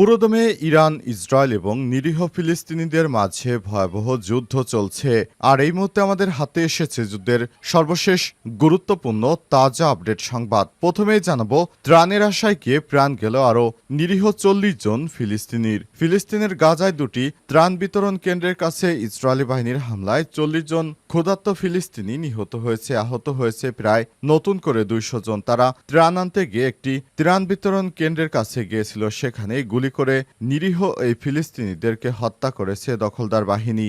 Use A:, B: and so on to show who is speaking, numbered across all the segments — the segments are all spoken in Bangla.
A: পুরোদমে ইরান, ইসরায়েল এবং নিরীহ ফিলিস্তিনিদের মাঝে ভয়াবহ যুদ্ধ চলছে। আর এই মুহূর্তে আমাদের হাতে এসেছে যুদ্ধের সর্বশেষ গুরুত্বপূর্ণ, তাজা আপডেট সংবাদ। প্রথমেই জানাব, ত্রাণের আশায় গিয়ে প্রাণ গেল আরও নিরীহ চল্লিশ জন ফিলিস্তিনির। ফিলিস্তিনের গাজায় দুটি ত্রাণ বিতরণ কেন্দ্রের কাছে ইসরায়েলি বাহিনীর হামলায় চল্লিশ জন ক্ষুধার্ত ফিলিস্তিনি নিহত হয়েছে, আহত হয়েছে প্রায় নতুন করে দুইশো জন। তারা ত্রাণ আনতে গিয়ে একটি ত্রাণ বিতরণ কেন্দ্রের কাছে গিয়েছিল। সেখানে গুলি করে নিরীহ এই ফিলিস্তিনিদেরকে হত্যা করেছে দখলদার বাহিনী।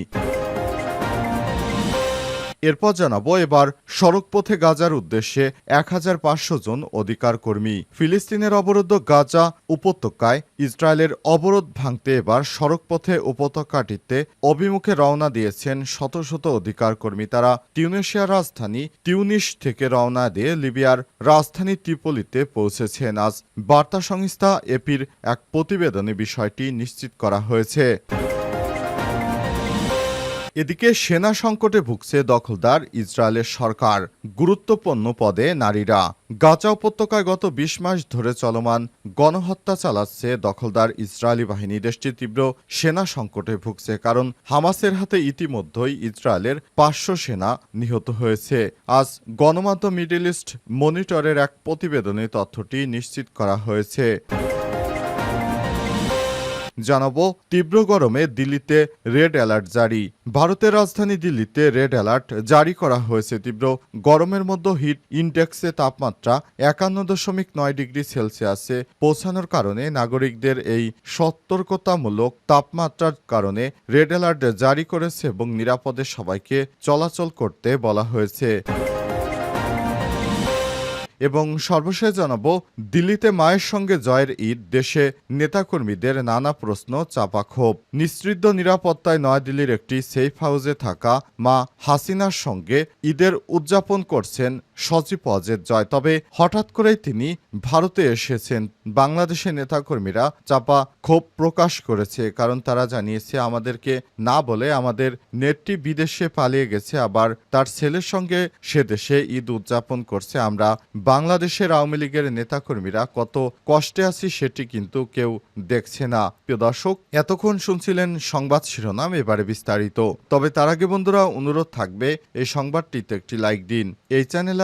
A: এরপর জানাব এবার সড়কপথে গাজার উদ্দেশ্যে এক হাজার পাঁচশো জন অধিকার কর্মী। ফিলিস্তিনের অবরুদ্ধ গাজা উপত্যকায় ইসরায়েলের অবরোধ ভাঙতে এবার সড়কপথে উপত্যকাটিতে অভিমুখে রওনা দিয়েছেন শত শত অধিকার কর্মী। তারা টিউনেশিয়ার রাজধানী টিউনিশ থেকে রওনা দিয়ে লিবিয়ার রাজধানী ত্রিপোলিতে পৌঁছেছেন। আজ বার্তা সংস্থা এপির এক প্রতিবেদনে বিষয়টি নিশ্চিত করা হয়েছে। এদিকে সেনা সংকটে ভুগছে দখলদার ইসরায়েলের সরকার। গুরুত্বপূর্ণ পদে নারীরা। গাজা উপত্যকায় গত বিশ মাস ধরে চলমান গণহত্যা চালাচ্ছে দখলদার ইসরায়েলি বাহিনী। দেশটি তীব্র সেনা সংকটে ভুগছে কারণ হামাসের হাতে ইতিমধ্যেই ইসরায়েলের পাঁচশো সেনা নিহত হয়েছে। আজ গণমাধ্যম মিডল ইস্ট মনিটরের এক প্রতিবেদনে তথ্যটি নিশ্চিত করা হয়েছে। জানাব তীব্র গরমে দিল্লিতে রেড অ্যালার্ট জারি। ভারতের রাজধানী দিল্লিতে রেড অ্যালার্ট জারি করা হয়েছে তীব্র। গরমের মধ্যে হিট ইন্ডেক্সে তাপমাত্রা একান্ন দশমিক নয় ডিগ্রি সেলসিয়াসে পৌঁছানোর কারণে নাগরিকদের এই সতর্কতামূলক তাপমাত্রার কারণে রেড অ্যালার্ট জারি করেছে এবং নিরাপদে সবাইকে চলাচল করতে বলা হয়েছে। এবং সর্বশেষ জানাব, দিল্লিতে মায়ের সঙ্গে জয়ের ঈদ, দেশে নেতাকর্মীদের নানা প্রশ্ন চাপা ক্ষোভ নিশ্চিদ্ধ নিরাপত্তায় নয়াদিল্লির একটি সেফ হাউসে থাকা মা হাসিনার সঙ্গে ঈদের উদযাপন করছেন সজীব অজের জয়। তবে হঠাৎ করেই তিনি ভারতে এসেছেন। বাংলাদেশের নেতাকর্মীরা চাপা ক্ষোভ প্রকাশ করেছে, কারণ তারা জানিয়েছে, আমাদেরকে না বলে আমাদের নেটটি বিদেশে পালিয়ে গেছে, আবার তার ছেলের সঙ্গে সে দেশে ঈদ উদযাপন করছে। আমরা বাংলাদেশের আওয়ামী লীগের নেতাকর্মীরা কত কষ্টে আছি সেটি কিন্তু কেউ দেখছে না। প্রিয় দর্শক, এতক্ষণ শুনছিলেন সংবাদ শিরোনাম, এবারে বিস্তারিত। তবে তার আগে বন্ধুরা, অনুরোধ থাকবে, এই সংবাদটিতে একটি লাইক দিন। এই চ্যানেলে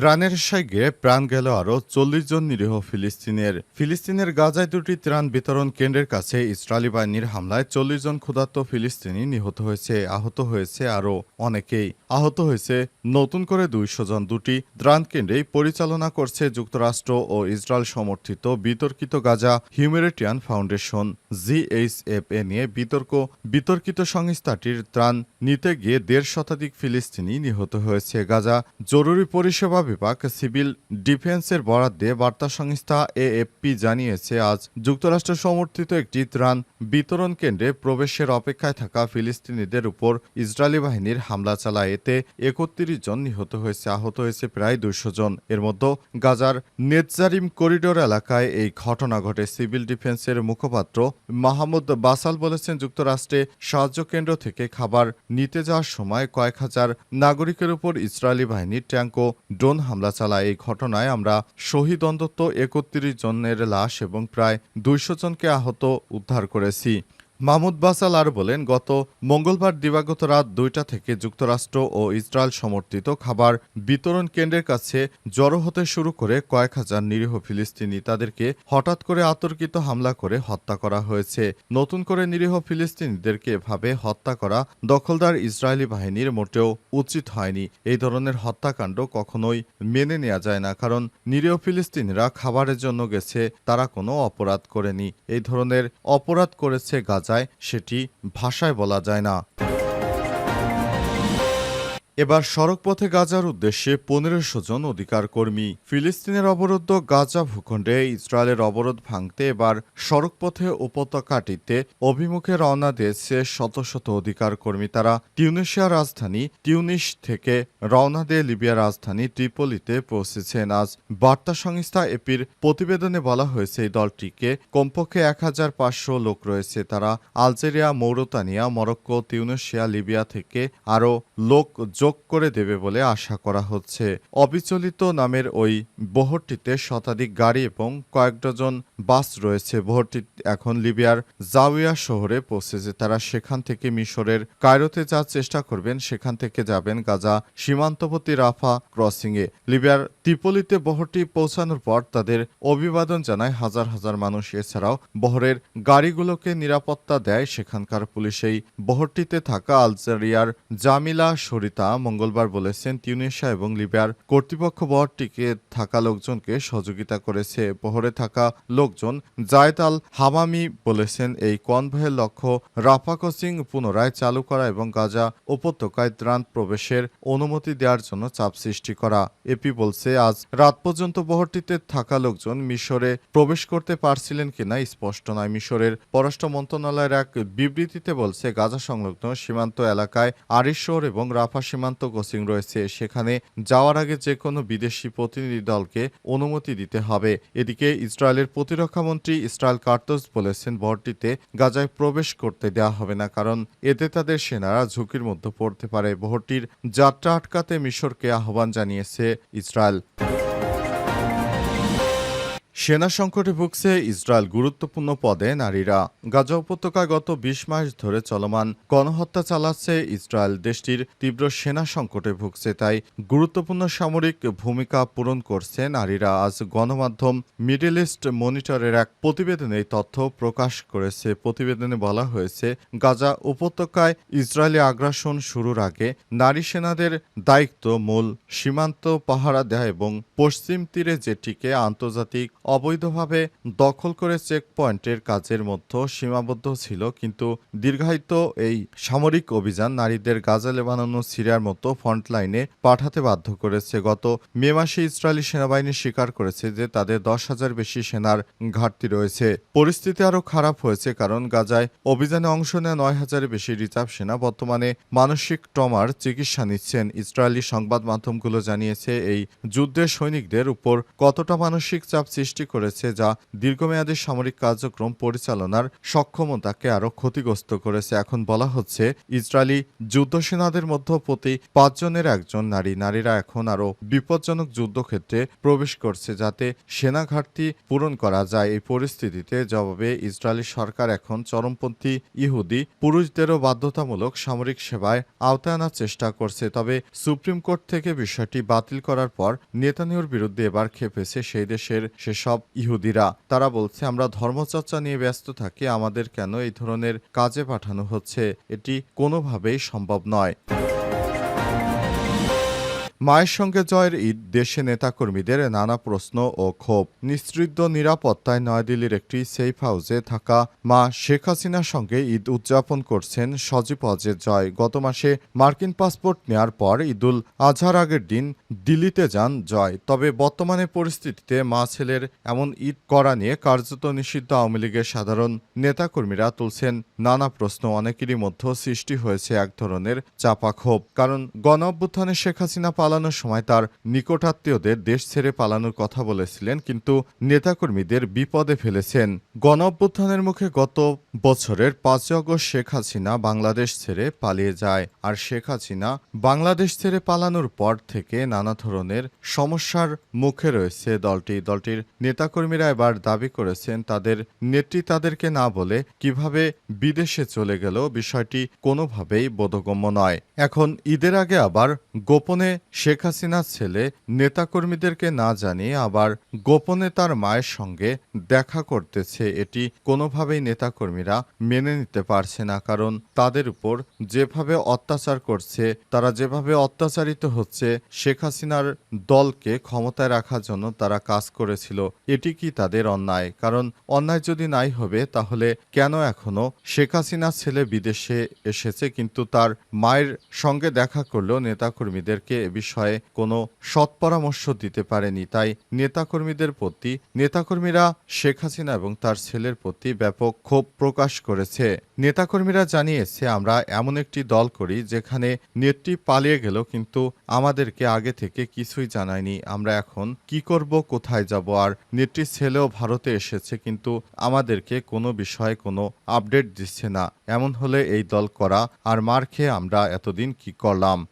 A: ত্রাণের সাইগে প্রাণ গেল আরও চল্লিশ জন নিরীহ ফিলিস্তিনের। ফিলিস্তিনের গাজায় দুটি ত্রাণ বিতরণ কেন্দ্রের কাছে ইসরায়েলি বাহিনীর হামলায় চল্লিশ জন ক্ষুধার্ত ফিলিস্তিনি নিহত হয়েছে, আহত হয়েছে আরও অনেকেই। আহত হয়েছে নতুন করে দুইশো জন। দুটি ত্রাণ কেন্দ্রেই পরিচালনা করছে যুক্তরাষ্ট্র ও ইসরায়েল সমর্থিত বিতর্কিত গাজা হিউম্যানিটিয়ান ফাউন্ডেশন জিএইচএফ এ নিয়ে বিতর্ক। বিতর্কিত সংস্থাটির ত্রাণ নিতে গিয়ে দেড় শতাধিক ফিলিস্তিনি নিহত হয়েছে। গাজা জরুরি পরিষেবা বিভাগ সিভিল ডিফেন্সের বরাদ দিয়ে বার্তা সংস্থা এএফপি জানিয়েছে, আজ যুক্তরাষ্ট্র সমর্থিত একটি ত্রাণ বিতরণ কেন্দ্রে প্রবেশের অপেক্ষায় থাকা ফিলিস্তিনিদের উপর ইসরায়েলি বাহিনীর হামলা চালায়। এতে একত্রিশ জন নিহত হয়েছে, আহত হয়েছে প্রায় দুশো জন। এর মধ্যে গাজার নেতজারিম করিডোর এলাকায় এই ঘটনা ঘটে। সিভিল ডিফেন্সের মুখপাত্র মাহমুদ বাসাল বলেছেন, যুক্তরাষ্ট্রে সাহায্য কেন্দ্র থেকে খাবার নিতে যাওয়ার সময় কয়েক হাজার নাগরিকের উপর ইসরায়েলি বাহিনীর ট্যাঙ্ক ও ড্রোন হামলা চালায়। এই ঘটনায় আমরা শহীদ অন্তত একত্রিশ জনের লাশ এবং প্রায় দুইশো জনকে আহত উদ্ধার করেছি। মাহমুদ বাসাল আর বলেন, গত মঙ্গলবার দিবাগত রাত দুইটা থেকে যুক্তরাষ্ট্র ও ইসরায়েল সমর্থিত খাবার বিতরণ কেন্দ্রের কাছে জড়ো হতে শুরু করে কয়েক হাজার নিরীহ ফিলিস্তিনি তাদেরকে হঠাৎ করে আতর্কিত হামলা করে হত্যা করা হয়েছে। নতুন করে নিরীহ ফিলিস্তিনিদেরকে এভাবে হত্যা করা দখলদার ইসরায়েলি বাহিনীর মোটেও উচিত হয়নি। এই ধরনের হত্যাকাণ্ড কখনোই মেনে নেওয়া যায় না, কারণ নিরীহ ফিলিস্তিনিরা খাবারের জন্য গেছে, তারা কোনো অপরাধ করেনি। এই ধরনের অপরাধ করেছে গাজায় সেটি ভাষায় বলা যায় না। এবার সড়কপথে গাজার উদ্দেশ্যে পনেরোশো জন অধিকার কর্মী। ফিলিস্তিনের অবরুদ্ধ গাজা ভূখণ্ডে ইসরায়েলের অবরোধ ভাঙতে এবার সড়কপথে উপত্যকাটিতে অভিমুখে রওনা দিয়েছে শত শত অধিকার কর্মী। তারা টিউনিশিয়ার রাজধানী টিউনিশ থেকে রওনা দিয়ে লিবিয়ার রাজধানী ট্রিপোলিতে পৌঁছেছেন। আজ বার্তা সংস্থা এপির প্রতিবেদনে বলা হয়েছে, এই দলটিকে কমপক্ষে এক হাজার পাঁচশো লোক রয়েছে। তারা Algeria, Mauritania, Morocco Tunisia Libya থেকে আরও লোক যোগ করে দেবে বলে আশা করা হচ্ছে। অবিচলিত নামের ওই বহরটিতে শতাধিক গাড়ি এবং কয়েক ডজন বাস রয়েছে। বহরটি এখন লিবিয়ার জাউইয়া শহরে পৌঁছেছে। তারা সেখান থেকে মিশরের কায়রোতে যাওয়ার চেষ্টা করবেন। সেখান থেকে যাবেন গাজা সীমান্তবর্তী রাফা ক্রসিংয়ে। লিবিয়ার ত্রিপলিতে বহরটি পৌঁছানোর পর তাদের অভিবাদন জানায় হাজার হাজার মানুষ। এছাড়াও বহরের গাড়িগুলোকে নিরাপত্তা দেয়। সেখানকার পুলিশ এই বহরটিতে থাকা আলজেরিয়ার জামিলা শরিতা মঙ্গলবার বলেছেন টিউনিশিয়া এবং লিবিয়ার কর্তৃপক্ষ বহরটিকে থাকা লোকজনকে সহযোগিতা করেছে। বহরে থাকা লোকজন জায়দ আল হামামি বলেছেন এই কনভয়ের লক্ষ্য রাফা ক্রসিং পুনরায় চালু করা এবং গাজা উপত্যকায় ত্রাণ প্রবেশের অনুমতি দেওয়ার জন্য চাপ সৃষ্টি করা। এপি বলছে, আজ রাত পর্যন্ত বহরটিতে থাকা লোকজন মিশরে প্রবেশ করতে পারছিলেন কিনা স্পষ্ট নয়। মিশরের পররাষ্ট্র মন্ত্রণালয়ের এক বিবৃতিতে বলছে, গাজা সংলগ্ন সীমান্ত এলাকায় আরিশোর এবং রাফা সীমান্ত কোচিং রয়েছে, সেখানে যাওয়ার আগে যে কোনো বিদেশি প্রতিনিধি দলকে অনুমতি দিতে হবে। এদিকে ইসরায়েলের প্রতিরক্ষামন্ত্রী ইসরায়েল কার্তোস বলেছেন ভোটটিতে গাজায় প্রবেশ করতে দেওয়া হবে না, কারণ এতে তাদের সেনারা ঝুঁকির মধ্যে পড়তে পারে। বহরটির যাত্রা আটকাতে মিশরকে আহ্বান জানিয়েছে ইসরায়েল। সেনা সংকটে ভুগছে ইসরায়েল গুরুত্বপূর্ণ পদে নারীরা। গাজা উপত্যকায় গত বিশ মাস ধরে চলমান গণহত্যা চালাচ্ছে ইসরায়েল। দেশটির তীব্র সেনা সংকটে ভুগছে, তাই গুরুত্বপূর্ণ সামরিক ভূমিকা পূরণ করছে নারীরা। আজ গণমাধ্যম মিডল ইস্ট মনিটরের এক প্রতিবেদনে তথ্য প্রকাশ করেছে। প্রতিবেদনে বলা হয়েছে, গাজা উপত্যকায় ইসরায়েলি আগ্রাসন শুরুর আগে নারী সেনাদের দায়িত্ব মূল সীমান্ত পাহারা দেয় এবং পশ্চিম তীরে যেটিকে আন্তর্জাতিক অবৈধভাবে দখল করে চেকপয়েন্টের কাজের মধ্যে সীমাবদ্ধ ছিল, কিন্তু দীর্ঘায়িত এই সামরিক অভিযান নারীদের গাজা লেবানন ও সিরিয়ার মতো ফ্রন্টলাইনে পাঠাতে বাধ্য করেছে। গত মে মাসে ইসরায়েলি সেনাবাহিনী স্বীকার করেছে যে তাদের দশ হাজার বেশি সেনার ঘাটতি রয়েছে। পরিস্থিতি আরও খারাপ হয়েছে কারণ গাজায় অভিযানে অংশ নেওয়া নয় হাজারের বেশি রিজার্ভ সেনা বর্তমানে মানসিক ট্রমার চিকিৎসা নিচ্ছেন। ইসরায়েলি সংবাদ মাধ্যমগুলো জানিয়েছে, এই যুদ্ধের সৈনিকদের উপর কতটা মানসিক চাপ সৃষ্টি করেছে যা দীর্ঘমেয়াদী সামরিক কার্যক্রম পরিচালনার সক্ষমতাকে আরও ক্ষতিগ্রস্ত করেছে। এখন বলা হচ্ছে, ইসরায়েলি যুদ্ধ সেনাদের মধ্যে প্রতি পাঁচজনের একজন নারী। নারীরা এখন আরও বিপজ্জনক যুদ্ধক্ষেত্রে প্রবেশ করছে যাতে সেনা ঘাটতি পূরণ করা যায়। এই পরিস্থিতিতে জবাবে ইসরায়েলি সরকার এখন চরমপন্থী ইহুদি পুরুষদেরও বাধ্যতামূলক সামরিক সেবায় আওতায় আনার চেষ্টা করছে। তবে সুপ্রিম কোর্ট থেকে বিষয়টি বাতিল করার পর নেতানিয়াহুর বিরুদ্ধে এবার খেপেছে সেই দেশের সেসব ইহুদিরা। তারা বলছে, আমরা ধর্মচর্চা নিয়ে ব্যস্ত থাকি, আমাদের কেন এই ধরনের কাজে পাঠানো হচ্ছে? এটি কোনোভাবেই সম্ভব নয়। মায়ের সঙ্গে জয়ের ঈদ, দেশে নেতাকর্মীদের নানা প্রশ্ন ও ক্ষোভ। নিস্তৃদ্ধ নিরাপত্তায় নয়াদিল্লির একটি সেফ হাউসে থাকা মা শেখ হাসিনার সঙ্গে ঈদ উদযাপন করছেন সজীব অজের জয়। গত মাসে মার্কিন পাসপোর্ট নেয়ার পর ঈদুল আজহার আগের দিন দিল্লিতে যান জয়। তবে বর্তমানে পরিস্থিতিতে মা ছেলের এমন ঈদ করা নিয়ে কার্যত নিষিদ্ধ আওয়ামী লীগের সাধারণ নেতাকর্মীরা তুলছেন নানা প্রশ্ন। অনেকেরই মধ্যে সৃষ্টি হয়েছে এক ধরনের চাপা ক্ষোভ। কারণ গণ অভ্যুত্থানে শেখ হাসিনা পালানোর সময় তার নিকটাত্মীয়দের দেশ ছেড়ে পালানোর কথা বলেছিলেন, কিন্তু নেতাকর্মীদের বিপদে ফেলেছেন। গণঅভ্যুত্থানের মুখে গত বছরের পাঁচই আগস্ট শেখ হাসিনা বাংলাদেশ ছেড়ে পালিয়ে যায়, আর শেখ হাসিনা বাংলাদেশ ছেড়ে পালানোর পর থেকে নানা ধরনের সমস্যার মুখে রয়েছে দলটি। দলটির নেতাকর্মীরা এবার দাবি করেছেন, তাদের নেত্রী তাদেরকে না বলে কীভাবে বিদেশে চলে গেল বিষয়টি কোনোভাবেই বোধগম্য নয়। এখন ঈদের আগে আবার গোপনে শেখ হাসিনার ছেলে নেতাকর্মীদেরকে না জানিয়ে আবার গোপনে তার মায়ের সঙ্গে দেখা করতেছে, এটি কোনোভাবেই নেতাকর্মীরা মেনে নিতে পারছে না। কারণ তাদের উপর যেভাবে অত্যাচার করছে, তারা যেভাবে অত্যাচারিত হচ্ছে, শেখ হাসিনার দলকে ক্ষমতায় রাখার জন্য তারা কাজ করেছিল। এটি কি তাদের অন্যায়? কারণ অন্যায় যদি নাই হবে, তাহলে কেন এখনও শেখ হাসিনার ছেলে বিদেশে এসেছে, কিন্তু তার মায়ের সঙ্গে দেখা করলেও নেতাকর্মীদেরকে এ বিষয়ে কোনো সৎ পরামর্শ দিতে পারেনি। তাই নেতাকর্মীদের প্রতি, নেতাকর্মীরা শেখ হাসিনা এবং তার ছেলের প্রতি ব্যাপক ক্ষোভ প্রকাশ করেছে। নেতাকর্মীরা জানিয়েছে, আমরা এমন একটি দল করি যেখানে নেত্রী পালিয়ে গেল কিন্তু আমাদেরকে আগে থেকে কিছুই জানায়নি। আমরা এখন কি করব, কোথায় যাব? আর নেত্রীর ছেলেও ভারতে এসেছে কিন্তু আমাদেরকে কোনো বিষয়ে কোনো আপডেট দিচ্ছে না। এমন হলে এই দল করা আর মার খেয়ে আমরা এতদিন কি করলাম?